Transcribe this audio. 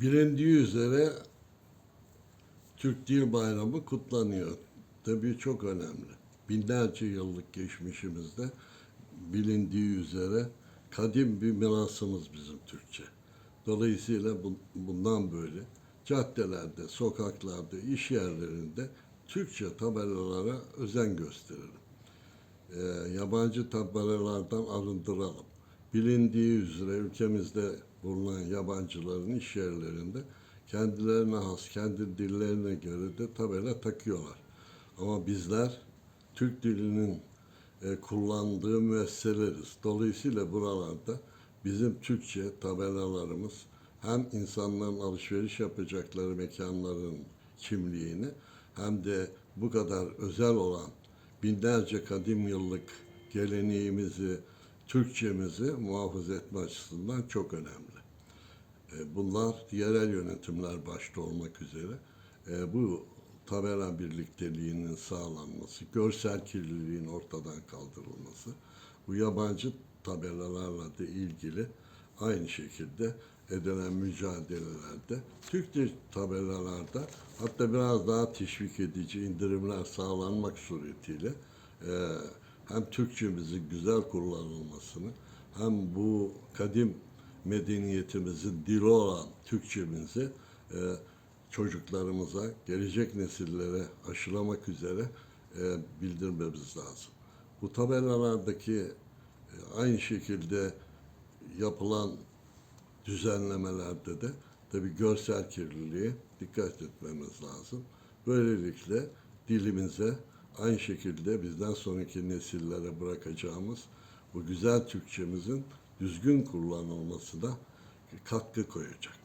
Bilindiği üzere Türk Dil Bayramı kutlanıyor. Tabii çok önemli. Binlerce yıllık geçmişimizde bilindiği üzere kadim bir mirasımız bizim Türkçe. Dolayısıyla bu- bundan böyle caddelerde, sokaklarda, iş yerlerinde Türkçe tabelalara özen gösterelim. Ee, yabancı tabelalardan arındıralım. Bilindiği üzere ülkemizde bulunan yabancıların iş yerlerinde kendilerine has, kendi dillerine göre de tabela takıyorlar. Ama bizler Türk dilinin e, kullandığı müesseleriz. Dolayısıyla buralarda bizim Türkçe tabelalarımız hem insanların alışveriş yapacakları mekanların kimliğini hem de bu kadar özel olan binlerce kadim yıllık geleneğimizi, Türkçemizi muhafaza etme açısından çok önemli. E, Bunlar yerel yönetimler başta olmak üzere e, bu tabela birlikteliğinin sağlanması, görsel kirliliğin ortadan kaldırılması, bu yabancı tabelalarla da ilgili aynı şekilde edilen mücadelelerde Türk dil tabelalarda hatta biraz daha teşvik edici indirimler sağlanmak suretiyle e, hem Türkçemizin güzel kullanılmasını hem bu kadim medeniyetimizin dili olan Türkçemizi e, çocuklarımıza, gelecek nesillere aşılamak üzere e, bildirmemiz lazım. Bu tabelalardaki e, aynı şekilde yapılan düzenlemelerde de tabi görsel kirliliğe dikkat etmemiz lazım. Böylelikle dilimize aynı şekilde bizden sonraki nesillere bırakacağımız bu güzel Türkçemizin düzgün kullanılmasına katkı koyacak.